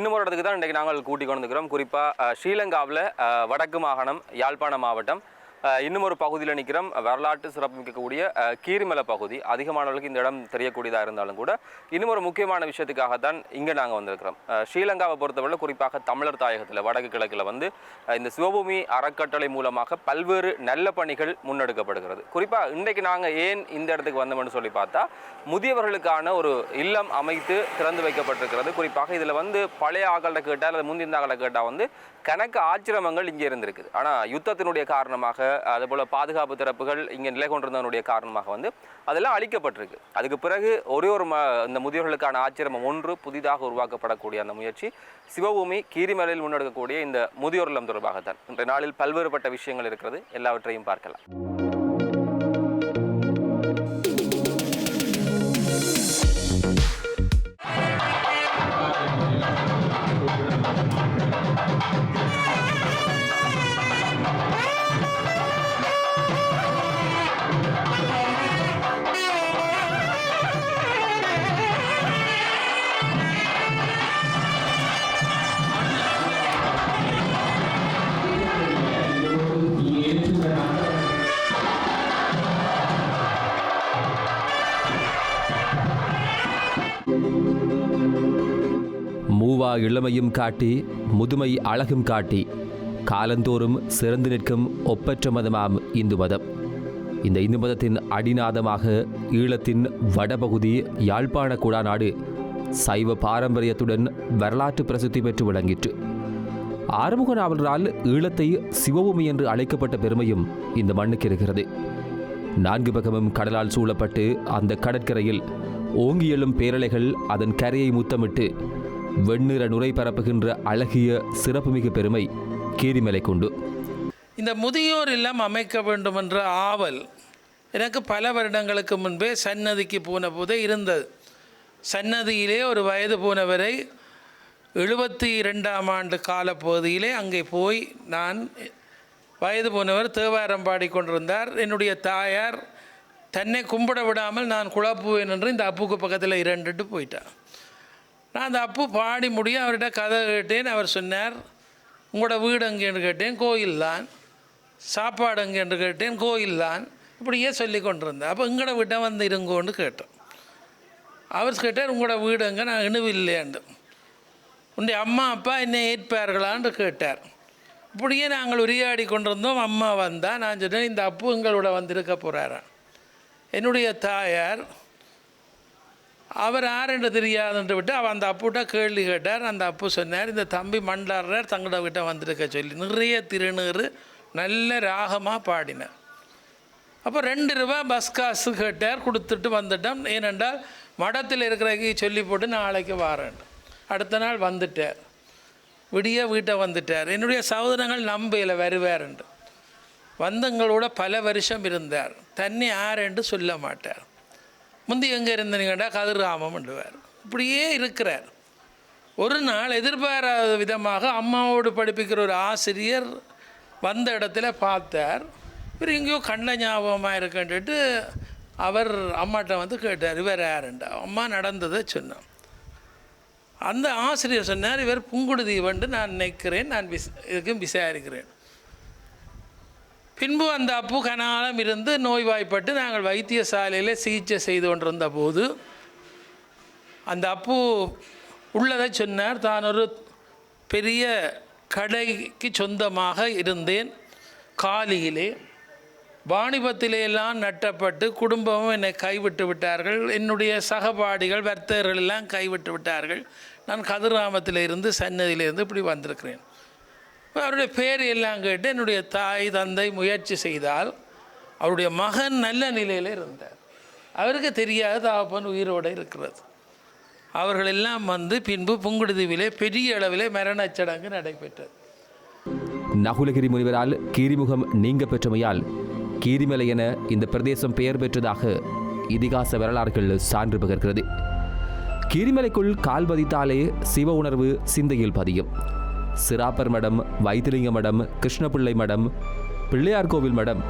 இன்னும் ஒரு இடத்துக்கு தான் இன்றைக்கு நாங்கள் கூட்டிக் கொண்டிருக்கிறோம். குறிப்பாக ஸ்ரீலங்காவில் வடக்கு மாகாணம் யாழ்ப்பாண மாவட்டம். இன்னும் ஒரு பகுதியில் நிற்கிறோம். வரலாற்று சிறப்புமிக்கக்கூடிய கீரிமலை பகுதி. அதிகமானவர்களுக்கு இந்த இடம் தெரியக்கூடியதாக இருந்தாலும் கூட இன்னும் ஒரு முக்கியமான விஷயத்துக்காகத்தான் இங்கே நாங்கள் வந்திருக்கிறோம். ஸ்ரீலங்காவை பொறுத்தவரை குறிப்பாக தமிழர் தாயகத்தில் வடக்கு கிழக்கில் வந்து இந்த சிவபூமி அறக்கட்டளை மூலமாக பல்வேறு நல்ல பணிகள் முன்னெடுக்கப்படுகிறது. குறிப்பாக இன்றைக்கு நாங்கள் ஏன் இந்த இடத்துக்கு வந்தோம்னு சொல்லி பார்த்தா முதியவர்களுக்கான ஒரு இல்லம் அமைத்து திறந்து வைக்கப்பட்டிருக்கிறது. குறிப்பாக இதில் வந்து பழைய ஆக்கள்கிட்ட கேட்டால் அல்லது முந்திந்த ஆக்களை கேட்டால் வந்து கணக்கு ஆச்சிரமங்கள் இங்கே இருந்திருக்குது. ஆனால் யுத்தத்தினுடைய காரணமாக அதுபோல் பாதுகாப்பு திறப்புகள் இங்கே நிலை கொண்டிருந்தவனுடைய காரணமாக வந்து அதெல்லாம் அழிக்கப்பட்டிருக்கு. அதுக்கு பிறகு ஒரே ஒரு ம இந்த முதியோர்களுக்கான ஆச்சிரமம் ஒன்று புதிதாக உருவாக்கப்படக்கூடிய அந்த முயற்சி சிவபூமி கீரிமலையில் முன்னெடுக்கக்கூடிய இந்த முதியோர் இல்லம் தொடர்பாகத்தான். இன்றைய நாளில் பல்வேறுபட்ட விஷயங்கள் இருக்கிறது. எல்லாவற்றையும் பார்க்கலாம். இளமையும் காட்டி முதுமை அழகும் காட்டி காலந்தோறும் சிறந்து நிற்கும் ஒப்பற்ற மதமாம் இந்து மதம். இந்த இந்து மதத்தின் அடிநாதமாக ஈழத்தின் வடபகுதி யாழ்ப்பாண குடாநாடு சைவ பாரம்பரியத்துடன் வரலாற்று பிரசித்தி பெற்று விளங்கிற்று. ஆறுமுக நாவலரால் ஈழத்தை சிவபூமி என்று அழைக்கப்பட்ட பெருமையும் இந்த மண்ணுக்கு இருக்கிறது. நான்கு பக்கமும் கடலால் சூழப்பட்டு அந்த கடற்கரையில் ஓங்கி எழும் பேரலைகள் அதன் கரையை முத்தமிட்டு வெண்ணிற நுரை பரப்புகின்ற அழகிய சிறப்புமிகு பெருமை கீரிமலை கொண்டு. இந்த முதியோர் இல்லம் அமைக்க வேண்டும் என்ற ஆவல் எனக்கு பல வருடங்களுக்கு முன்பே சன்னதிக்கு போன போதே இருந்தது. சன்னதியிலே ஒரு வயது போனவரை எழுபத்தி இரண்டாம் ஆண்டு காலப்பகுதியிலே அங்கே போய் நான் வயது போனவர் தேவாரம் பாடிக்கொண்டிருந்தார் என்னுடைய தாயார் தன்னை கும்பிட விடாமல் நான் குழப்புவேன் என்று இந்த அப்புக்கு பக்கத்தில் இரண்டுட்டு போயிட்டான். நான் அந்த அப்பு பாடி முடிய அவர்கிட்ட கதை கேட்டேன். அவர் சொன்னார் உங்களோட வீடு எங்கேன்னு கேட்டேன். கோயில் தான் சாப்பாடு எங்கேன்னு கேட்டேன். கோயில் தான் இப்படியே சொல்லி கொண்டிருந்தேன் அப்போ எங்களோட வீட்டை வந்து இருங்கோன்னு கேட்டோம். அவர் கேட்டார் உங்களோட வீடு எங்கே? நான் இணுவில்லையாண்டு உன்னுடைய அம்மா அப்பா என்னை ஏற்பார்களான்னு கேட்டார். இப்படியே நாங்கள் உரையாடி கொண்டிருந்தோம். அம்மா வந்தால் நான் சொன்னேன் இந்த அப்பு எங்களோட வந்திருக்க போகிறார் என்னுடைய தாயார் அவர் யாருன்ற தெரியாதுன்ட்டு விட்டு அவர் அந்த அப்புட்ட கேள்வி கேட்டார். அந்த அப்பு சொன்னார் இந்த தம்பி மண்டாடுறார் தங்களோட கிட்ட வந்திருக்க சொல்லி. நிறைய திருநீறு நல்ல ராகமாக பாடினார். அப்போ ரெண்டு ரூபா பஸ் காசு கேட்டார் கொடுத்துட்டு வந்துட்டோம். ஏனென்றால் மடத்தில் இருக்கிறக்கு சொல்லி போட்டு நாளைக்கு வாரேன் அடுத்த நாள் வந்துட்டார். விடிய வீட்டை வந்துட்டார். என்னுடைய சகோதரங்கள் நம்பையில் வருவாருண்டு வந்தங்களோட பல வருஷம் இருந்தார். தன்னை யாரென்று சொல்ல மாட்டார். முந்தி எங்கே இருந்தீங்கடா கதிர்ராமம் என்றுவார். இப்படியே இருக்கிறார். ஒரு நாள் எதிர்பாராத விதமாக அம்மாவோடு படிப்பிக்கிற ஒரு ஆசிரியர் வந்த இடத்துல பார்த்தார். இவர் எங்கேயோ கண்ண ஞாபகமாக இருக்குன்ட்டு அவர் அம்மாட்ட வந்து கேட்டார் இவர் யாருண்டா? அம்மா நடந்ததை சொன்னான். அந்த ஆசிரியர் சொன்னார் இவர் புங்குடுதீவன்ட்டு வந்து நான் நினைக்கிறேன் நான் விஸ் இதுக்கும் விசாரிக்கிறேன். பின்பு அந்த அப்பு கனாலம் இருந்து நோய்வாய்ப்பட்டு நாங்கள் வைத்தியசாலையில் சிகிச்சை செய்து கொண்டிருந்த போது அந்த அப்பு உள்ளதை சொன்னார் தான் ஒரு பெரிய கடைக்கு சொந்தமாக இருந்தேன் காலியிலே. வாணிபத்திலே எல்லாம் நட்டப்பட்டு குடும்பமும் என்னை கைவிட்டு விட்டார்கள். என்னுடைய சகபாடிகள் வர்த்தகர்கள் எல்லாம் கைவிட்டு விட்டார்கள். நான் கதிராமத்தில் இருந்து சன்னதியிலிருந்து இப்படி வந்திருக்கிறேன். அவருடைய பேர் எல்லாம் கேட்டு என்னுடைய தாய் தந்தை முயற்சி செய்தால் அவருடைய மகன் நல்ல நிலையில் இருந்தார். அவருக்கு தெரியாத தாப்பன் உயிரோடு இருக்கிறது. அவர்கள் எல்லாம் வந்து பின்பு புங்குடுதீவிலே பெரிய அளவிலே மரணச் சடங்கு நடைபெற்றது. நகுலகிரி முனிவரால் கீரிமுகம் நீங்க பெற்றமையால் கீரிமலை என இந்த பிரதேசம் பெயர் பெற்றதாக இதிகாச வரலாறுகள் சான்று பகர்கிறது. கீரிமலைக்குள் கால் பதித்தாலே சிவ உணர்வு சிந்தையில் பதியும். சிராப்பர் மடம் வைத்திலிங்க மடம் கிருஷ்ணபிள்ளை மடம் பிள்ளையார் கோவில் மடம்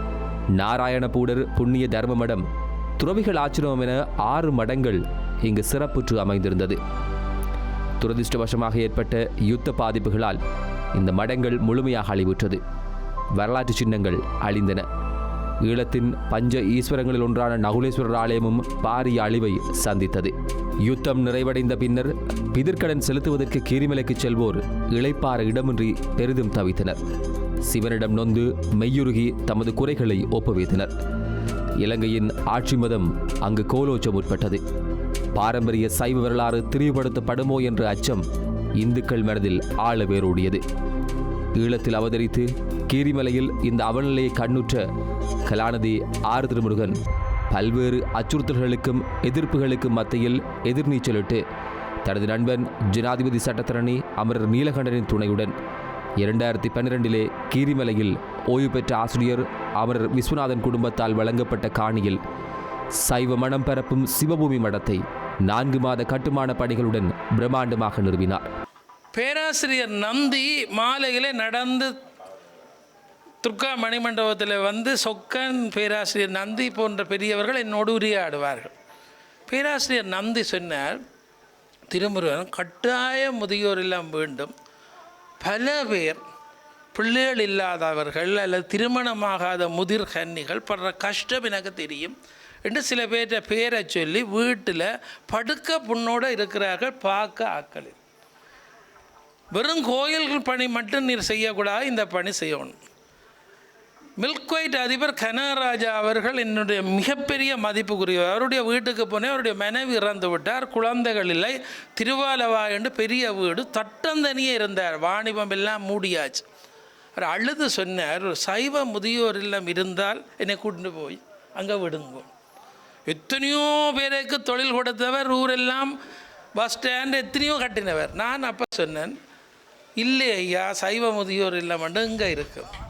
நாராயணபூடர் புண்ணிய தர்ம மடம் துறவிகள் ஆச்சிரமம் என ஆறு மடங்கள் இங்கு சிறப்புற்று அமைந்திருந்தது. துரதிருஷ்டவசமாக ஏற்பட்ட யுத்த பாதிப்புகளால் இந்த மடங்கள் முழுமையாக அழிவுற்றது. வரலாற்று சின்னங்கள் அழிந்தன. ஈழத்தின் பஞ்ச ஈஸ்வரங்களில் ஒன்றான நகுலேஸ்வரர் ஆலயமும் பாரிய அழிவை சந்தித்தது. யுத்தம் நிறைவடைந்த பின்னர் பிதிர்கடன் செலுத்துவதற்கு கீரிமலைக்கு செல்வோர் இளைப்பார இடமின்றி பெரிதும் தவித்தனர். சிவனிடம் நொந்து மெய்யுருகி தமது குறைகளை ஒப்புவித்தனர். இலங்கையின் ஆட்சி மதம் அங்கு கோலோச்சம் உட்பட்டது. பாரம்பரிய சைவ வரலாறு திரிவுபடுத்தப்படுமோ என்ற அச்சம் இந்துக்கள் மனதில் ஆழ வேரூடியது. ஈழத்தில் அவதரித்து கீரிமலையில் இந்த அவநிலையை கண்ணுற்ற கலாநிதி ஆறு திருமுருகன் பல்வேறு அச்சுறுத்தல்களுக்கும் எதிர்ப்புகளுக்கும் மத்தியில் எதிர்நீச்சலிட்டு தனது நண்பன் ஜனாதிபதி சட்டத்தரணி அமரர் நீலகண்டனின் துணையுடன் இரண்டாயிரத்தி பன்னிரெண்டிலே கீரிமலையில் ஓய்வு பெற்ற ஆசிரியர் அமரர் விஸ்வநாதன் குடும்பத்தால் வழங்கப்பட்ட காணியில் சைவ மனம் பரப்பும் சிவபூமி மடத்தை நான்கு மாத கட்டுமான பணிகளுடன் பிரம்மாண்டமாக நிறுவினார். பேராசிரியர் நந்தி மாலையிலே நடந்து துர்கா மணிமண்டபத்தில் வந்து சொக்கன் பேராசிரியர் நந்தி போன்ற பெரியவர்கள் என்னோடு உரையாடுவார்கள். பேராசிரியர் நந்தி சொன்னார் திருமுருகன் கட்டாய முதியோர் எல்லாம் வேண்டும். பல பேர் பிள்ளைகள் இல்லாதவர்கள் அல்லது திருமணமாகாத முதிர் கன்னிகள் படுற கஷ்டம் எனக்கு தெரியும் என்று சில பேர்கிட்ட பேரை சொல்லி வீட்டில் படுக்க புண்ணோடு இருக்கிறார்கள் பார்க்க ஆக்களில் வெறும் கோயில்கள் பணி மட்டும் நீர் செய்யக்கூடாது இந்த பணி செய்யணும். மில்க்வைட் அதிபர் கனகராஜா அவர்கள் என்னுடைய மிகப்பெரிய மதிப்புக்குரியவர். அவருடைய வீட்டுக்கு போனேன் அவருடைய மனைவி இறந்து விட்டார். குழந்தைகள் இல்லை. திருவாலவா என்று பெரிய வீடு. தட்டந்தனியே இருந்தார். வாணிபம் எல்லாம் மூடியாச்சு. அவர் அழுது சொன்னார் ஒரு சைவ முதியோர் இல்லம் இருந்தால் என்னை கூட்டிட்டு போய் அங்கே விடுங்க. எத்தனையோ பேருக்கு தொழில் கொடுத்தவர் ஊரெல்லாம் பஸ் ஸ்டாண்ட் எத்தனையோ கட்டினவர். நான் அப்போ சொன்னேன் இல்லை ஐயா சைவ முதியோர் இல்லம் மட்டும் இங்கே இருக்குது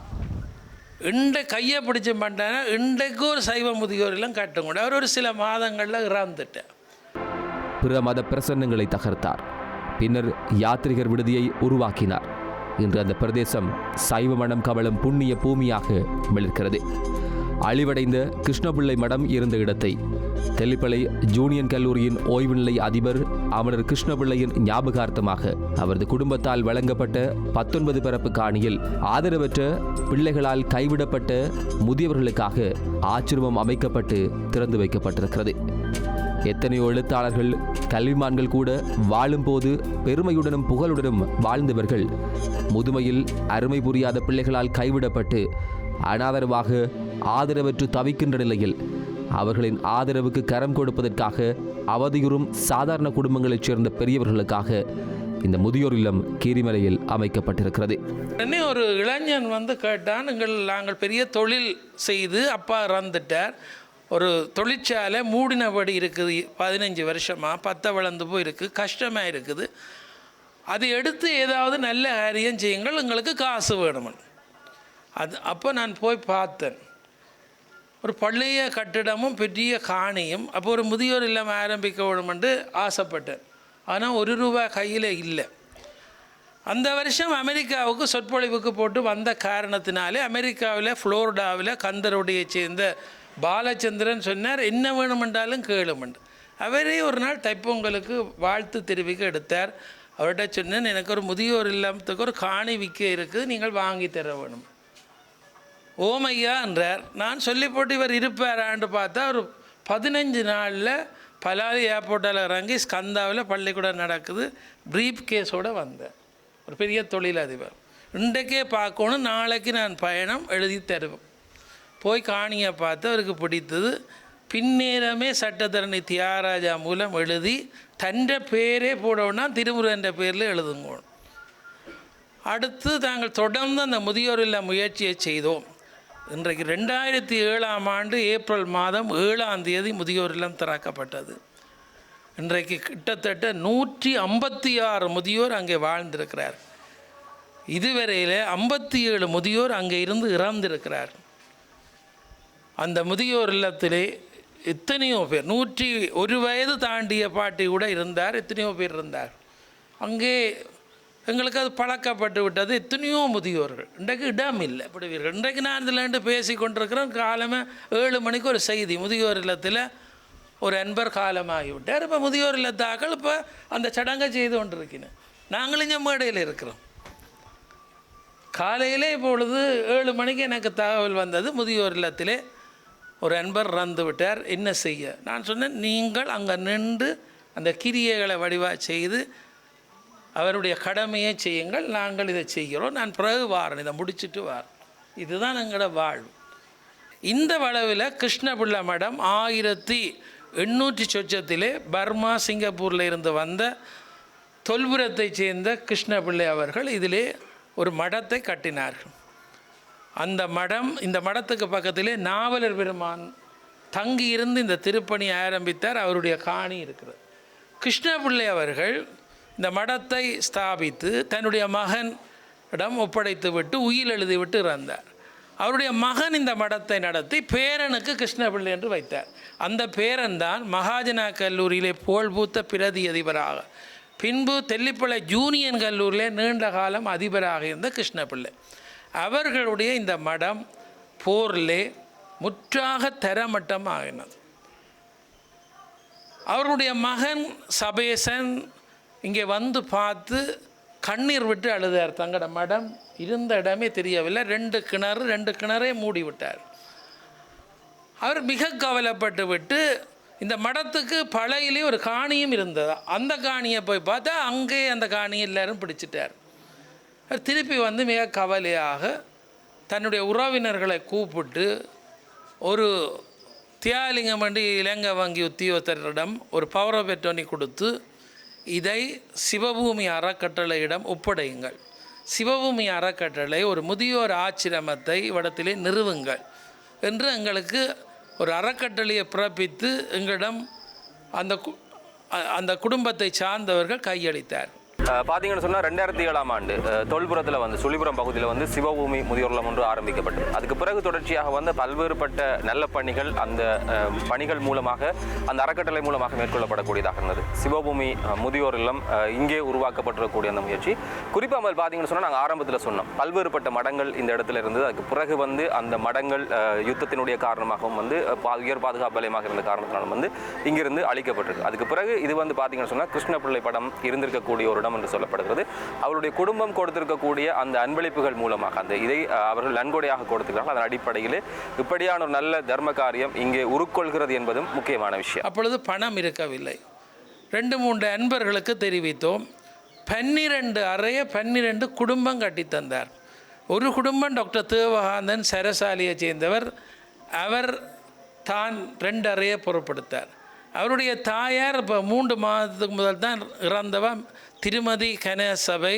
இண்டை கையை பிடிச்சி பண்ணிட்டேன்னா இன்றைக்கு ஒரு சைவ முதியோர் கட்டும் கூட. அவர் ஒரு சில மாதங்களில் இறந்துட்டேன் பிற மத பிரசன்னங்களை தகர்த்தார். பின்னர் யாத்ரிகர் விடுதியை உருவாக்கினார். இன்று அந்த பிரதேசம் சைவ மனம் கவலும் புண்ணிய பூமியாக மிளிர்கிறது. அழிவடைந்த கிருஷ்ணபிள்ளை மடம் இருந்த இடத்தை. தெல்லிப்பளை ஜூனியன் கல்லூரியின் ஓய்வு நிலை அதிபர் அமரர் கிருஷ்ணபிள்ளையின் ஞாபகார்த்தமாக அவரது குடும்பத்தால் வழங்கப்பட்ட பத்தொன்பது பரப்பு காணியில் ஆதரவற்ற பிள்ளைகளால் கைவிடப்பட்ட முதியவர்களுக்காக ஆச்சிரமம் அமைக்கப்பட்டு திறந்து வைக்கப்பட்டிருக்கிறது. எத்தனையோ எழுத்தாளர்கள் கல்விமான்கள் கூட வாழும்போது பெருமையுடனும் புகழுடனும் வாழ்ந்தவர்கள். முதுமையில் அருமை புரியாத பிள்ளைகளால் கைவிடப்பட்டு அனாதரவாக ஆதரவற்று தவிக்கின்ற நிலையில் அவர்களின் ஆதரவுக்கு கரம் கொடுப்பதற்காக அவதியுறும் சாதாரண குடும்பங்களைச் சேர்ந்த பெரியவர்களுக்காக இந்த முதியோர் இல்லம் கீரிமலையில் அமைக்கப்பட்டிருக்கிறது. உடனே ஒரு இளைஞன் வந்து கேட்டான் எங்கள் நாங்கள் பெரிய தொழில் செய்து அப்பா இறந்துட்டார். ஒரு தொழிற்சாலை மூடினபடி இருக்குது பதினஞ்சு வருஷமாக பத்த வளர்ந்து போயிருக்கு கஷ்டமாக இருக்குது. அதை எடுத்து ஏதாவது நல்ல காரியம் செய்யுங்கள் எங்களுக்கு காசு வேணுமன். அது அப்போ நான் போய் பார்த்தேன். ஒரு பழைய கட்டிடமும் பெரிய காணியும் அப்போ ஒரு முதியோர் இல்லம் ஆரம்பிக்க வேணுமென்று ஆசைப்பட்டேன். ஆனால் ஒரு ரூபா கையில் இல்லை. அந்த வருஷம் அமெரிக்காவுக்கு சொற்பொழிவுக்கு போட்டு வந்த காரணத்தினாலே அமெரிக்காவில் ஃப்ளோரிடாவில் கந்தருடைய சேர்ந்த பாலச்சந்திரன் சொன்னார் என்ன வேணுமென்றாலும் கேளுமெண்டு அவரே ஒரு நாள் தைப்பொங்கலுக்கு வாழ்த்து தெரிவிக்க எடுத்தார். அவர்கிட்ட சொன்னேன் எனக்கு ஒரு முதியோர் இல்லத்துக்கு ஒரு காணி விற்க இருக்குது நீங்கள் வாங்கி தர வேணும். ஓமையா என்றார். நான் சொல்லி போட்டு இவர் இருப்பாரான்னு பார்த்தா ஒரு பதினஞ்சு நாளில் பலாலி ஏர்போர்ட்டில் இறங்கி ஸ்கந்தாவில் பள்ளிக்கூடம் நடக்குது. ப்ரீப் கேஸோடு வந்தேன். ஒரு பெரிய தொழிலதிபர். இன்றைக்கே பார்க்கணும் நாளைக்கு நான் பயணம் எழுதி தருவேன். போய் காணியை பார்த்து அவருக்கு பிடித்தது. பின்னேரமே சட்டத்தரணி தியாகராஜா மூலம் எழுதி தன்ற பேரே போடணும்னா திருமுருகன்ற பேரில் எழுதுங்க அடுத்து தாங்கள் தொடர்ந்து அந்த முதியோர் இல்ல முயற்சியை செய்தோம். இன்றைக்கு ரெண்டாயிரத்தி ஏழாம் ஆண்டு ஏப்ரல் மாதம் ஏழாம் தேதி முதியோர் இல்லம் திறக்கப்பட்டது. இன்றைக்கு கிட்டத்தட்ட நூற்றி ஐம்பத்தி ஆறு முதியோர் அங்கே வாழ்ந்திருக்கிறார். இதுவரையில் ஐம்பத்தி ஏழு முதியோர் அங்கே இருந்து இறந்திருக்கிறார். அந்த முதியோர் இல்லத்திலே எத்தனையோ பேர் நூற்றி ஒரு வயது தாண்டிய பாட்டி கூட இருந்தார் எத்தனையோ பேர் இருந்தார். அங்கே எங்களுக்கு அது பழக்கப்பட்டு விட்டது. எத்தனையோ முதியோர்கள். இன்றைக்கு இடம் இல்லை. விடுவீர்கள் இன்றைக்கு நான் இதில் பேசி கொண்டிருக்கிறோம் காலமே ஏழு மணிக்கு ஒரு செய்தி. முதியோர் இல்லத்தில் ஒரு அன்பர் காலமாகிவிட்டார். இப்போ முதியோர் இல்லத்தாக்கள் இப்போ அந்த சடங்கை செய்து கொண்டிருக்கிறேன் நாங்களும் இங்கே மேடையில் இருக்கிறோம். காலையிலே இப்பொழுது ஏழு மணிக்கு எனக்கு தகவல் வந்தது. முதியோர் இல்லத்திலே ஒரு அன்பர் இறந்து விட்டார். என்ன செய்ய? நான் சொன்னேன் நீங்கள் அங்கே நின்று அந்த கிரியைகளை வடிவாக செய்து அவருடைய கடமையை செய்யுங்கள் நாங்கள் இதை செய்கிறோம் நான் பிறகு வாரன் இதை முடிச்சுட்டு வாரன். இதுதான் எங்களோட வாழ்வு. இந்த வளவில் கிருஷ்ணபிள்ளை மடம் ஆயிரத்தி எண்ணூற்றி சொச்சத்திலே பர்மா சிங்கப்பூரில் இருந்து வந்த தொல்புரத்தைச் சேர்ந்த கிருஷ்ணபிள்ளை அவர்கள் இதிலே ஒரு மடத்தை கட்டினார்கள். அந்த மடம் இந்த மடத்துக்கு பக்கத்திலே நாவலர் பெருமான் தங்கி இருந்து இந்த திருப்பணி ஆரம்பித்தார் அவருடைய காணி இருக்கிறது. கிருஷ்ணபிள்ளை அவர்கள் இந்த மடத்தை ஸ்தாபித்து தன்னுடைய மகனிடம் ஒப்படைத்து விட்டு உயில் எழுதிவிட்டு இறந்தார். அவருடைய மகன் இந்த மடத்தை நடத்தி பேரனுக்கு கிருஷ்ணபிள்ளை என்று வைத்தார். அந்த பேரன் தான் மகாஜனா கல்லூரியிலே புகழ்பூத்த பிரதி அதிபராக. பின்பு தெல்லிப்பளை ஜூனியன் கல்லூரியிலே நீண்ட காலம் அதிபராக இருந்த கிருஷ்ணபிள்ளை. அவர்களுடைய இந்த மடம் போரிலே முற்றாக தரமட்டம் ஆகினது அவருடைய மகன் சபேசன் இங்கே வந்து பார்த்து கண்ணீர் விட்டு அழுதார் தங்களோட மடம். இருந்த இடமே தெரியவில்லை. ரெண்டு கிணறு ரெண்டு கிணறே மூடி விட்டார் அவர் மிக கவலைப்பட்டு விட்டு இந்த மடத்துக்கு பழையிலே ஒரு காணியும் இருந்தது. அந்த காணியை போய் பார்த்தா அங்கே அந்த காணியை எல்லாரும் பிடிச்சிட்டார். அவர் திருப்பி வந்து மிக கவலையாக தன்னுடைய உறவினர்களை கூப்பிட்டு ஒரு தியாலிங்கம் வண்டி இலங்கை வங்கி உத்தியோகத்தரிடம் ஒரு பவர் பெட்டோனி கொடுத்து இதை சிவபூமி அறக்கட்டளையிடம் ஒப்படையுங்கள். சிவபூமி அறக்கட்டளை ஒரு முதியோர் ஆச்சிரமத்தை இவ்விடத்திலே நிறுவுங்கள் என்று எங்களுக்கு ஒரு அறக்கட்டளையை பிறப்பித்து எங்களிடம் அந்த கு- அந்த குடும்பத்தை சார்ந்தவர்கள் கையளித்தார். பார்த்தீங்கன்னு சொன்னால் ரெண்டாயிரத்தி ஏழாம் ஆண்டு தொல்புரத்தில் வந்து சுழிபுரம் பகுதியில் வந்து சிவபூமி முதியோர்லம் ஒன்று ஆரம்பிக்கப்பட்டது. அதுக்கு பிறகு தொடர்ச்சியாக வந்து பல்வேறுபட்ட நல்ல பணிகள் அந்த பணிகள் மூலமாக அந்த அறக்கட்டளை மூலமாக மேற்கொள்ளப்படக்கூடியதாக இருந்தது. சிவபூமி முதியோர் இல்லம் இங்கே உருவாக்கப்பட்டிருக்கக்கூடிய அந்த முயற்சி. குறிப்பாக முதல் பார்த்தீங்கன்னு சொன்னால் நாங்கள் ஆரம்பத்தில் சொன்னோம். பல்வேறுபட்ட மடங்கள் இந்த இடத்துல இருந்தது. அதுக்கு பிறகு வந்து அந்த மடங்கள் யுத்தத்தினுடைய காரணமாகவும் வந்து உயர் பாதுகாப்பு வலயமாக இருந்த காரணத்தினாலும் வந்து இங்கிருந்து அழிக்கப்பட்டிருக்கு. அதுக்கு பிறகு இது வந்து பார்த்தீங்கன்னு சொன்னால் கிருஷ்ணபிள்ளை படம் இருந்திருக்கக்கூடிய ஒரு இடம் என்று சொல்லப்படுகிறது. அவருடைய குடும்பம் கொடுத்திருக்கக்கூடிய அந்த அன்பளிப்புகள் மூலமாக அந்த இதை அவர்கள் நன்கொடையாக கொடுத்திருக்கிறார்கள். அதன் அடிப்படையில் இப்படியான ஒரு நல்ல தர்ம காரியம் இங்கே உருக்கொள்கிறது என்பதும் முக்கியமான விஷயம். அப்பொழுது பணம் இருக்கவில்லை. ரெண்டு மூன்று அன்பர்களுக்கு தெரிவித்தோம். பன்னிரெண்டு அறைய பன்னிரெண்டு குடும்பம் கட்டித்தந்தார் ஒரு குடும்பம் டாக்டர் தேவகாந்தன் சரசாலியை சேர்ந்தவர். அவர் தான் ரெண்டு அறையை பொருட்படுத்தார். அவருடைய தாயார் இப்போ மூன்று மாதத்துக்கு முதல் தான் இறந்தவன் திருமதி கனசபை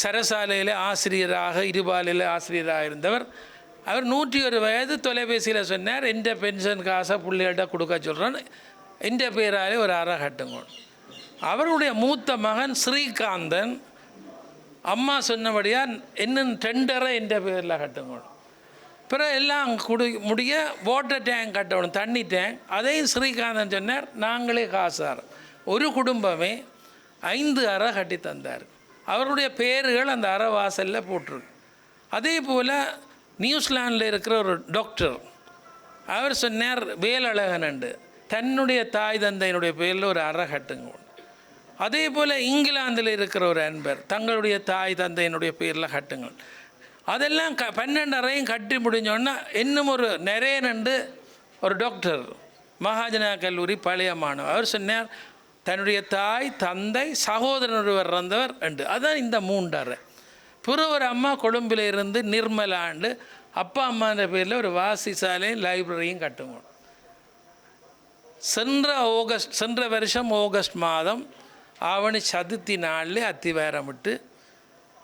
சரசாலையில் ஆசிரியராக இருபாலில் ஆசிரியராக இருந்தவர். அவர் நூற்றி ஒரு வயது தொலைபேசியில் சொன்னார் எந்த பென்ஷன் காசை பிள்ளைகிட்ட கொடுக்க சொல்கிறேன் எந்த பேராலே ஒரு அற கட்டுங்க. அவருடைய மூத்த மகன் ஸ்ரீகாந்தன் அம்மா சொன்னபடியாக இன்னும் டெண்டரை எந்த பேரில் கட்டுங்க. பிறகு எல்லாம் குடி முடிய வாட்டர் டேங்க் கட்டணும் தண்ணி டேங்க் அதையும் ஸ்ரீகாந்தன் சொன்னார் நாங்களே காசார். ஒரு குடும்பமே ஐந்து அறை கட்டி தந்தார். அவருடைய பேர்கள் அந்த அறை வாசலில் போட்டிருக்கு. அதே போல் நியூசிலாண்டில் இருக்கிற ஒரு டாக்டர் அவர் சொன்னார் வேலழகனண்டு தன்னுடைய தாய் தந்தையினுடைய பேரில் ஒரு அறை கட்டுங்க அதே போல் இங்கிலாந்தில் இருக்கிற ஒரு அன்பர் தங்களுடைய தாய் தந்தையினுடைய பேரில் கட்டுங்கள் அதெல்லாம் க பன்னெண்டு அறையும் கட்டி முடிஞ்சோன்னா இன்னும் ஒரு நிறைய நண்டு ஒரு டாக்டர் மகாஜனா கல்லூரி பழைய மாணவர். அவர் சொன்னார் தன்னுடைய தாய் தந்தை சகோதரன் ஒருவர் இறந்தவர் ரெண்டு. அதுதான் இந்த மூன்றரை புறவர் அம்மா கொழும்பில் இருந்து நிர்மலாண்டு அப்பா அம்மான்ற பேரில் ஒரு வாசிசாலையும் லைப்ரரியும் கட்டுவோம். சென்ற ஆகஸ்ட் சென்ற வருஷம் ஆகஸ்ட் மாதம் ஆவணி சதுர்த்தி நாளில் அத்திவாரம் விட்டு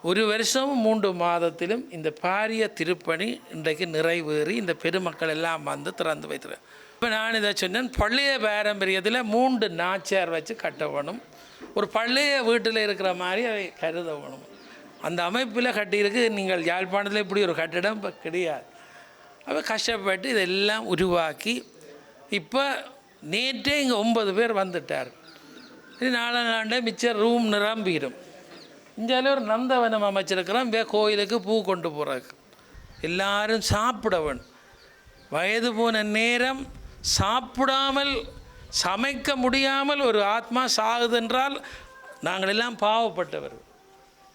ஒரு வருஷமும் மூன்று மாதத்திலும் இந்த பாரிய திருப்பணி இன்றைக்கு நிறைவேறி இந்த பெருமக்கள் எல்லாம் வந்து திறந்து வைத்திருக்கேன் இப்போ நான் இதை சொன்னேன் பள்ளிய பாரம்பரியத்தில் மூன்று நாச்சியார் வச்சு கட்டவணும். ஒரு பள்ளிய வீட்டில் இருக்கிற மாதிரி அதை கருதவணும். அந்த அமைப்பில் கட்டியிருக்கு நீங்கள் யாழ்ப்பாணத்தில் இப்படி ஒரு கட்டிடம் இப்போ கிடையாது. அப்போ கஷ்டப்பட்டு இதெல்லாம் உருவாக்கி இப்போ நேற்றே இங்கே ஒன்பது பேர் வந்துட்டார். இது நாலாம் நாண்டே மிச்சம் ரூம் நிரம்பிடும். இந்தியாவில் ஒரு நந்தவனம் அமைச்சிருக்கிறோம். வே கோயிலுக்கு பூ கொண்டு போகிறாங்க எல்லாரும் சாப்பிட வேணும் வயது போன நேரம் சாப்பிடாமல் சமைக்க முடியாமல் ஒரு ஆத்மா சாகுதென்றால் நாங்கள் எல்லாம் பாவப்பட்டவர்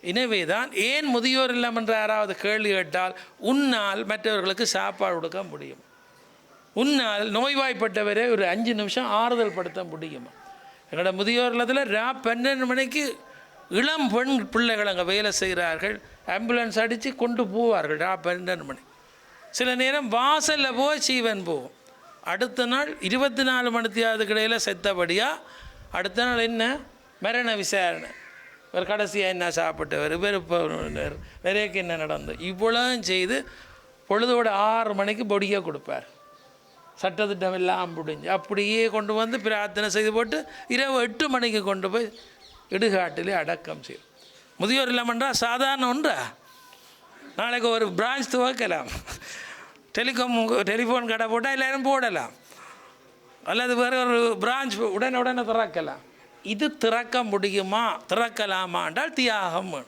எனவே தான் ஏன் முதியோர் இல்லம் என்று யாராவது கேள்வி கேட்டால் உன்னால் மற்றவர்களுக்கு சாப்பாடு கொடுக்க முடியும். உன்னால் நோய்வாய்ப்பட்டவரை ஒரு அஞ்சு நிமிஷம் ஆறுதல் படுத்த முடியும். எங்களோட முதியோர் இல்லத்தில் ரா பன்னெண்டு மணிக்கு இளம் பெண் பிள்ளைகள் அங்கே வேலை செய்கிறார்கள். ஆம்புலன்ஸ் அடித்து கொண்டு போவார்கள். ரா பன்னெண்டு மணி. சில நேரம் வாசலில் போய் சீவன் போகும். அடுத்த நாள் இருபத்தி நாலு மணித்தியாவது இடையில் செத்தபடியாக அடுத்த நாள் என்ன? மரண விசாரணை. ஒரு கடைசியாக என்ன சாப்பிட்டவர்? வெறுப்பவர் நிறையக்கு என்ன நடந்தது? இவ்வளவும் செய்து பொழுதோட ஆறு மணிக்கு பொடியை கொடுப்பார். சட்டத்திட்டம் எல்லாம் முடிஞ்சு அப்படியே கொண்டு வந்து பிரார்த்தனை செய்து போட்டு இரவு எட்டு மணிக்கு கொண்டு போய் இடுகாட்டிலே அடக்கம் செய்யும். முதியோர் இல்லமன்றா சாதாரண ஒன்றா? நாளைக்கு ஒரு பிரான்ச் துவக்கலாம். டெலிகாம் டெலிஃபோன் கடை போட்டால் எல்லாரும் போடலாம். அல்லது வேறு ஒரு பிரான்ச் உடனே உடனே திறக்கலாம். இது திறக்க முடியுமா? திறக்கலாமா என்றால் தியாகம்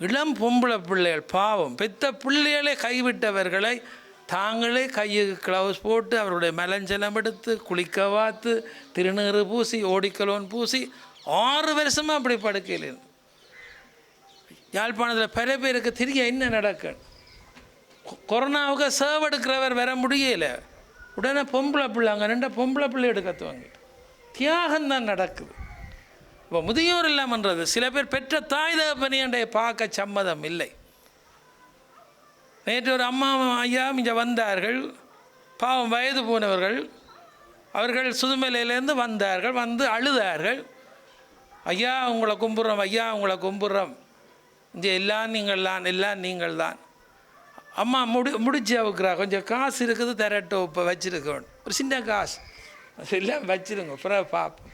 இளம் பொம்பளை பிள்ளைகள் பாவம். பெத்த பிள்ளைகளை கைவிட்டவர்களை தாங்களே கையுக்கு க்ளவுஸ் போட்டு அவருடைய மலஞ்சலம் எடுத்து குளிக்க வாத்து திருநீறு பூசி ஓடிக்கலோன் பூசி ஆறு வருஷமாக அப்படி படுக்கையில் இருந்து. யாழ்ப்பாணத்தில் பல பேருக்கு தெரிய என்ன நடக்கும்? கொ- கொரோனாவுக்கு சேவ் எடுக்கிறவர் வர முடியல. உடனே பொம்பளை பிள்ளை அங்கே ரெண்ட பொம்பளை பிள்ளை எடுக்கத்துவாங்க தியாகம் தான் நடக்குது. இப்போ முதியோர் இல்லாமன்றது சில பேர் பெற்ற தாய் தகப்பனியண்டை பார்க்க சம்மதம் இல்லை. நேற்று ஒரு அம்மா ஐயா இங்கே வந்தார்கள். பாவம் வயது போனவர்கள். அவர்கள் சுதுமலையிலேருந்து வந்தார்கள் வந்து அழுதார்கள். ஐயா உங்களை கும்பிட்றோம் ஐயா உங்களை கும்பிட்றோம். இங்கே எல்லாம் நீங்கள் தான் எல்லாம் நீங்கள் தான் அம்மா முடி முடிச்சு அவுக்குறா. கொஞ்சம் காசு இருக்குது தரட்டும் இப்போ வச்சுருக்கோம். ஒரு சின்ன காசு. எல்லாம் வச்சிருங்க அப்புறம் பார்ப்போம்.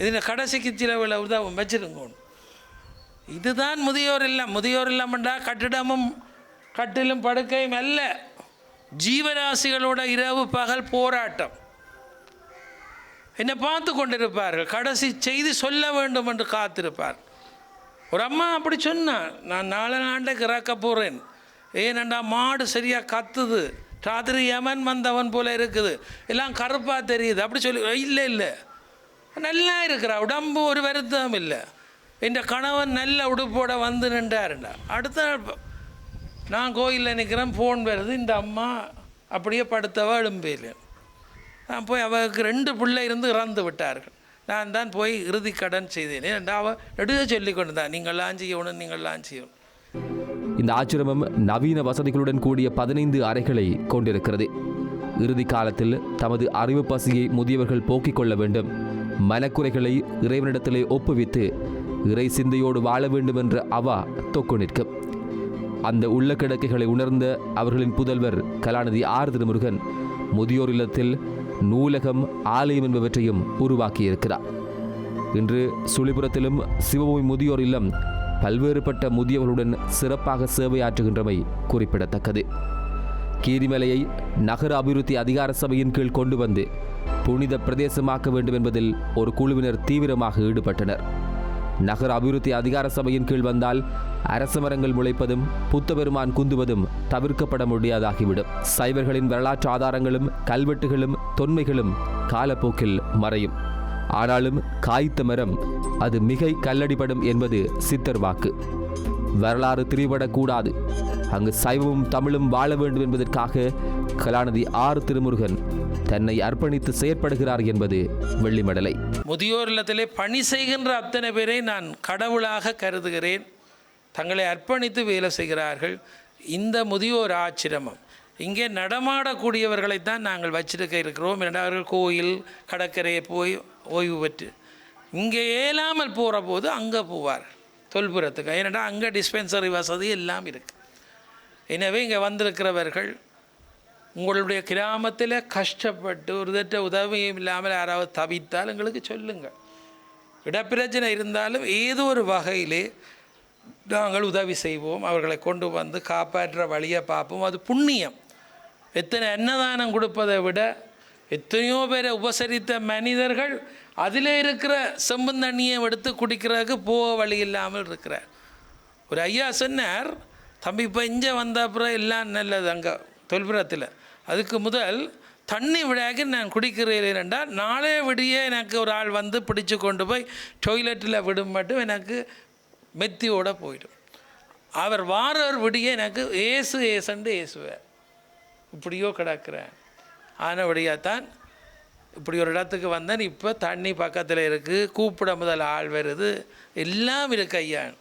இதில் கடைசிக்கு சிலவில் உதவும் வச்சுருங்க. இதுதான் முதியோர் இல்லம். முதியோர் இல்லாமண்டா கட்டிடமும் கட்டிலும் படுக்கையும் அல்ல. ஜீவராசிகளோட இரவு பகல் போராட்டம். என்னை பார்த்து கொண்டிருப்பார்கள். கடைசி செய்தி சொல்ல வேண்டும் என்று காத்திருப்பார். ஒரு அம்மா அப்படி சொன்னான் நான் நாலு நாண்டைக்கு இறக்க போகிறேன் ஏனண்டா மாடு சரியாக கத்துது. ராத்திரி யமன் வந்தவன் போல இருக்குது. எல்லாம் கருப்பாக தெரியுது. அப்படி சொல்லி இல்லை இல்லை. நல்லா இருக்கிறா. உடம்பு ஒரு வருத்தம் இல்லை. என் கணவன் நல்ல உடுப்போட வந்து நின்றாருண்டா அடுத்த நாள் நான் கோயிலில் நிற்கிறேன் ஃபோன் வருது. இந்த அம்மா அப்படியே படுத்தவ எழும்பேல. போய் அவருக்கு ரெண்டு பிள்ளை இருந்து இறந்து விட்டார்கள். நான் தான் போய் இறுதி கடன் செய்தேன். ஏன்டா அவ நெடுக சொல்லி கொண்டு தான் நீங்கள்லாம் செய்யணும் நீங்கள்லாம் செய்யணும். இந்த ஆச்சிரமம் நவீன வசதிகளுடன் கூடிய பதினைந்து அறைகளை கொண்டிருக்கிறது. இறுதி காலத்தில் தமது அறிவு பசியை முதியவர்கள் போக்கிக் கொள்ள வேண்டும். மனக்குறைகளை இறைவனிடத்திலே ஒப்புவித்து இறை சிந்தையோடு வாழ வேண்டும் என்ற அவா தொக்கு நிற்கும். அந்த உள்ள கிடக்கைகளை உணர்ந்த அவர்களின் புதல்வர் கலாநிதி ஆர் திருமுருகன் முதியோர் இல்லத்தில் நூலகம் ஆலயம் என்பவற்றையும் உருவாக்கியிருக்கிறார். இன்று சுழிபுரத்திலும் சிவபூமி முதியோர் இல்லம் பல்வேறுபட்ட முதியவர்களுடன் சிறப்பாக சேவையாற்றுகின்றமை குறிப்பிடத்தக்கது. கீரிமலையை நகர அபிவிருத்தி அதிகார சபையின் கீழ் கொண்டு வந்து புனித பிரதேசமாக்க வேண்டும் என்பதில் ஒரு குழுவினர் தீவிரமாக ஈடுபட்டனர். நகர அபிவிருத்தி அதிகார சபையின் கீழ் வந்தால் அரச மரங்கள் முளைப்பதும் புத்தபெருமான் குந்துவதும் தவிர்க்கப்பட முடியாதாகிவிடும். சைவர்களின் வரலாற்று ஆதாரங்களும் கல்வெட்டுகளும் தொன்மைகளும் காலப்போக்கில் மறையும். ஆனாலும் காய்த்த மரம் அது மிகை கல்லடிபடும் என்பது சித்தர் வாக்கு. வரலாறு திரிபடக்கூடாது. அங்கு சைவமும் தமிழும் வாழ வேண்டும் என்பதற்காக கலாநிதி ஆர் திருமுருகன் தன்னை அர்ப்பணித்து செயற்படுகிறார் என்பது வெள்ளிமடலை. முதியோர் இல்லத்திலே பணி செய்கின்ற அத்தனை பேரை நான் கடவுளாக கருதுகிறேன். தங்களை அர்ப்பணித்து வேலை செய்கிறார்கள். இந்த முதியோர் ஆச்சிரமம். இங்கே நடமாடக்கூடியவர்களைத்தான் நாங்கள் வச்சிருக்க இருக்கிறோம். இரண்டாவது கோயில் கடற்கரையை போய் ஓய்வு பெற்று. இங்கே இயலாமல் போகிற போது அங்கே போவார் தொல்புரத்துக்கு ஏனென்றால் அங்கே டிஸ்பென்சரி வசதி எல்லாம் இருக்குது எனவே இங்கே வந்திருக்கிறவர்கள் உங்களுடைய கிராமத்தில் கஷ்டப்பட்டு ஒரு தட்ட உதவியும் இல்லாமல் யாராவது தவித்தால் எங்களுக்கு சொல்லுங்கள். இடப்பிரச்சனை இருந்தாலும் ஏதோ ஒரு வகையிலே நாங்கள் உதவி செய்வோம். அவர்களை கொண்டு வந்து காப்பாற்ற வழியை பார்ப்போம். அது புண்ணியம். எத்தனை அன்னதானம் கொடுப்பதை விட எத்தனையோ பேரை உபசரித்த மனிதர்கள் அதில் இருக்கிற செம்பு தண்ணியை எடுத்து குடிக்கிறதுக்கு போக வழி இல்லாமல் இருக்கிறார். ஒரு ஐயா சொன்னார் தம்பி இப்போ இங்கே வந்த அப்புறம் எல்லாம் நல்லது. அங்கே தொல்புரத்தில். அதுக்கு முதல் தண்ணி விடாக்கி நான் குடிக்கிறேன் என்றால் நாளே விடிய எனக்கு ஒரு ஆள் வந்து பிடிச்சு கொண்டு போய் டொய்லெட்டில் விடும் மட்டும் எனக்கு மெத்தியோட போயிடும். அவர் வாரர் விடிய எனக்கு ஏசு ஏசண்டு ஏசுவார். இப்படியோ கிடக்கிறேன். ஆனபடியாக தான் இப்படி ஒரு இடத்துக்கு வந்தேன். இப்போ தண்ணி பக்கத்தில் இருக்குது கூப்பிட முதல் ஆள் வருது. எல்லாம் இருக்கு ஐயான்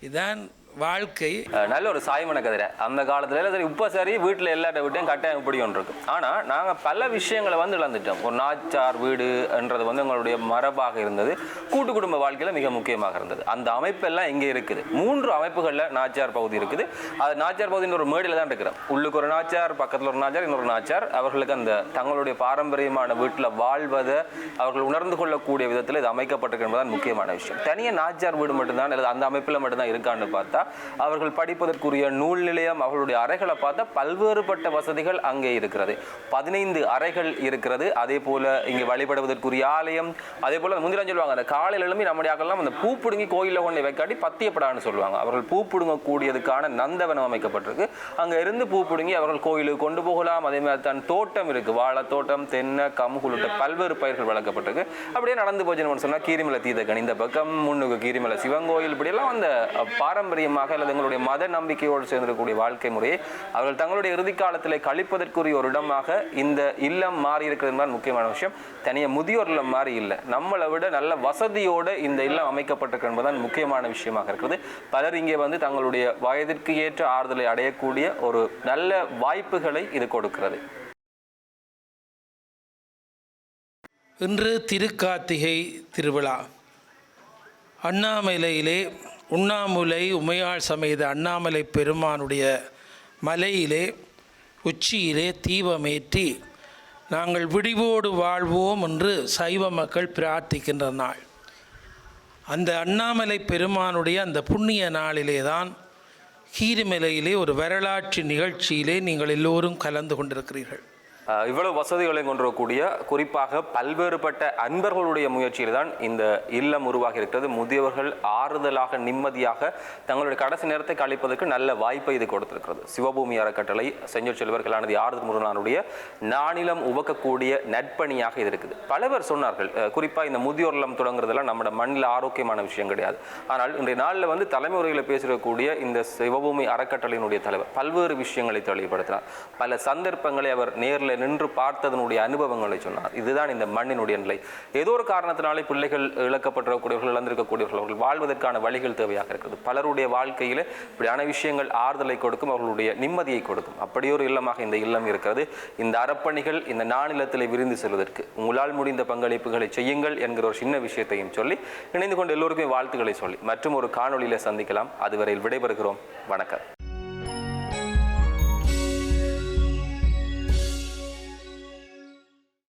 இதான் வாழ்க்கை நல்ல ஒரு சாய்மன கதிரை அந்த காலத்துல சரி இப்போ சரி வீட்டில் எல்லாட்ட விட்டையும் கட்டாயம் இப்படி இருக்கு. ஆனால் நாங்கள் பல விஷயங்களை வந்து இழந்துட்டோம். ஒரு நாச்சார் வீடுன்றது வந்து எங்களுடைய மரபாக இருந்தது. கூட்டு குடும்ப வாழ்க்கையில் மிக முக்கியமாக இருந்தது. அந்த அமைப்பெல்லாம் இங்கே இருக்குது. மூன்று அமைப்புகளில் நாச்சார் பகுதி இருக்குது. அது நாச்சார் பகுதியின் ஒரு மேடையில் தான் இருக்கிறோம். உள்ளுக்கு ஒரு நாச்சார் பக்கத்தில் ஒரு நாச்சார் இன்னொரு நாச்சார். அவர்களுக்கு அந்த தங்களுடைய பாரம்பரியமான வீட்டில் வாழ்வதை அவர்கள் உணர்ந்து கொள்ளக்கூடிய விதத்தில் இது அமைக்கப்பட்டிருக்கிறது தான் முக்கியமான விஷயம். தனியாக நாச்சார் வீடு மட்டும்தான் அல்லது அந்த அமைப்பில் மட்டும்தான் இருக்கான்னு பார்த்தா அவர்கள் படிப்பதற்குரிய நூல் நிலையம் அவர்களுடைய அறைகளை பார்த்தா பல்வேறுபட்ட வசதிகள் அங்கே இருக்கிறது. பதினைந்து அறைகள் இருக்கிறது. அதே போல இங்கே வழிபடுவதற்குரிய ஆலயம் அதே போல முந்திரம் சொல்லுவாங்க அந்த காலையில் எழும்பி நம்முடைய ஆக்கெல்லாம் அந்த பூ பிடுங்கி கோயிலில் கொண்டு வைக்காட்டி பத்தியப்படான்னு சொல்லுவாங்க. அவர்கள் பூ பிடுங்கக்கூடியதுக்கான நந்தவனம் அமைக்கப்பட்டிருக்கு. அங்கே இருந்து பூ பிடுங்கி அவர்கள் கோயிலுக்கு கொண்டு போகலாம். அதே மாதிரி தான் தோட்டம் இருக்கு. வாழை தோட்டம் தென்னை கமுகு உள்ளிட்ட பல்வேறு பயிர்கள் வளர்க்கப்பட்டிருக்கு. அப்படியே நடந்து போச்சுன்னு சொன்னா கீரிமலை தீதகன் இந்த பக்கம் முன்னுக்கு கீரிமலை சிவன் கோயில் இப்படியெல்லாம் அந்த பாரம்பரியம் பாரம்பரியமாக அல்லது எங்களுடைய மத நம்பிக்கையோடு சேர்ந்திருக்கக்கூடிய வாழ்க்கை முறையை அவர்கள் தங்களுடைய இறுதி காலத்தில் கழிப்பதற்குரிய ஒரு இடமாக இந்த இல்லம் மாறி இருக்கிறது மாதிரி முக்கியமான விஷயம். தனியாக முதியோர் இல்லம் மாறி இல்லை. நம்மளை விட நல்ல வசதியோடு இந்த இல்லம் அமைக்கப்பட்டிருக்கு என்பதுதான் முக்கியமான விஷயமாக இருக்கிறது. பலர் இங்கே வந்து தங்களுடைய வயதிற்கு ஏற்ற ஆறுதலை அடையக்கூடிய ஒரு நல்ல வாய்ப்புகளை இது கொடுக்கிறது. இன்று திருக்கார்த்திகை திருவிழா. அண்ணாமலையிலே உண்ணாமுலை உமையாள் சமேத அண்ணாமலை பெருமானுடைய மலையிலே உச்சியிலே தீபமேற்றி நாங்கள் விடிவோடு வாழ்வோம் என்று சைவ மக்கள் பிரார்த்திக்கின்ற நாள். அந்த அண்ணாமலை பெருமானுடைய அந்த புண்ணிய நாளிலே தான் கீரிமலையிலே ஒரு வரலாற்று நிகழ்ச்சியிலே நீங்கள் எல்லோரும் கலந்து கொண்டிருக்கிறீர்கள். இவ்வளவு வசதிகளை கொண்டிருக்கக்கூடிய குறிப்பாக பல்வேறுபட்ட அன்பர்களுடைய முயற்சியில் தான் இந்த இல்லம் உருவாகி இருக்கிறது. முதியவர்கள் ஆறுதலாக நிம்மதியாக தங்களுடைய கடைசி நேரத்தை கழிப்பதற்கு நல்ல வாய்ப்பை இது கொடுத்திருக்கிறது. சிவபூமி அறக்கட்டளை செஞ்சொல் செல்வர் கலாநிதி ஆறுதல் முருகனாருடைய நாணிலம் உவக்கக்கூடிய நட்பணியாக இது இருக்குது. பல பேர் சொன்னார்கள் குறிப்பாக இந்த முதியோர் இல்லம் தொடங்குறதெல்லாம் நம்மளோட மண்ணில் ஆரோக்கியமான விஷயம் கிடையாது. ஆனால் இன்றைய நாளில் வந்து தலைமுறையில் பேசிருக்கக்கூடிய இந்த சிவபூமி அறக்கட்டளையினுடைய தலைவர் பல்வேறு விஷயங்களை தெளிவுபடுத்தினார். பல சந்தர்ப்பங்களை அவர் நேரில் நின்று பார்த்ததனுடைய அனுபவங்களை சொன்னார். இதுதான் இந்த மண்ணினுடைய நிலை. ஏதோ ஒரு காரணத்தினாலே பிள்ளைகள் இழக்கப்பட்டிருக்கக்கூடியவர்கள் இழந்திருக்கக்கூடியவர்கள் அவர்கள் வாழ்வதற்கான வழிகள் தேவையாக இருக்கிறது பலருடைய வாழ்க்கையில் இப்படியான விஷயங்கள் ஆறுதலை கொடுக்கும் அவர்களுடைய நிம்மதியை கொடுக்கும். அப்படியொரு இல்லமாக இந்த இல்லம் இருக்கிறது. இந்த அறப்பணிகள் இந்த நானிலத்தில் விரிந்து செல்வதற்கு உங்களால் முடிந்த பங்களிப்புகளை செய்யுங்கள் என்கிற ஒரு சின்ன விஷயத்தையும் சொல்லி இணைந்து கொண்டு எல்லோருக்கும் வாழ்த்துக்களை சொல்லி மற்றும் ஒரு காணொலியில் சந்திக்கலாம். அதுவரையில் விடைபெறுகிறோம். வணக்கம்.